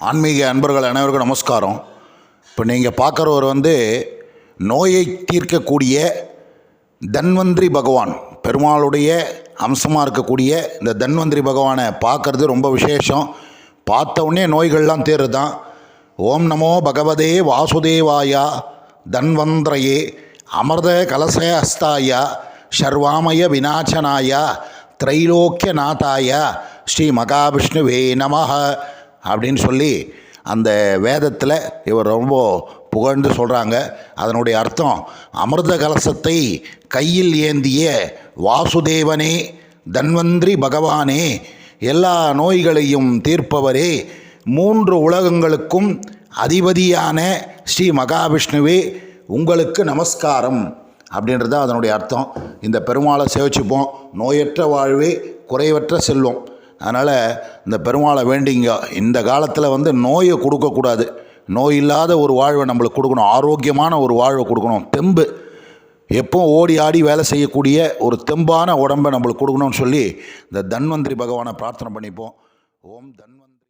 ஆன்மீக அன்பர்கள் அனைவருக்கும் நமஸ்காரம். இப்போ நீங்கள் பார்க்குறவர் வந்து நோயை தீர்க்கக்கூடிய தன்வந்திரி பகவான் பெருமாளுடைய அம்சமாக இருக்கக்கூடிய இந்த தன்வந்திரி பகவானை பார்க்குறது ரொம்ப விசேஷம். பார்த்தவுடனே நோய்கள்லாம் நோய்கள்லாம் தான் ஓம் நமோ பகவதே வாசுதேவாயா தன்வந்திரையே அமிர்த கலச ஹஸ்தாயா சர்வாமய வினாச்சனாயா திரைலோக்கிய நாதாயா ஸ்ரீ மகாவிஷ்ணுவே நமஹ. அப்படின்னு சொல்லி அந்த வேதத்தில் இவர் ரொம்ப புகழ்ந்து சொல்கிறாங்க அதனுடைய அர்த்தம் அமிர்த கலசத்தை கையில் ஏந்திய வாசுதேவனே தன்வந்திரி பகவானே எல்லா நோய்களையும் தீர்ப்பவரே மூன்று உலகங்களுக்கும் அதிபதியான ஸ்ரீ மகாவிஷ்ணுவே உங்களுக்கு நமஸ்காரம் அப்படின்றது தான் அதனுடைய அர்த்தம். இந்த பெருமாளை சேவிச்சுப்போம். நோயற்ற வாழ்வே குறைவற்ற செல்வம். அதனால் இந்த பெருமாளை வேண்டிங்க. இந்த காலத்தில் வந்து நோயை கொடுக்கக்கூடாது. நோய் இல்லாத ஒரு வாழ்வை நம்மளுக்கு கொடுக்கணும். ஆரோக்கியமான ஒரு வாழ்வை கொடுக்கணும். தெம்பு. எப்போ ஓடி ஆடி வேலை செய்யக்கூடிய ஒரு தெம்பான உடம்பை நம்மளுக்கு கொடுக்கணும்னு சொல்லி இந்த தன்வந்திரி பகவானை பிரார்த்தனை பண்ணிப்போம். ஓம் தன்வந்திரி.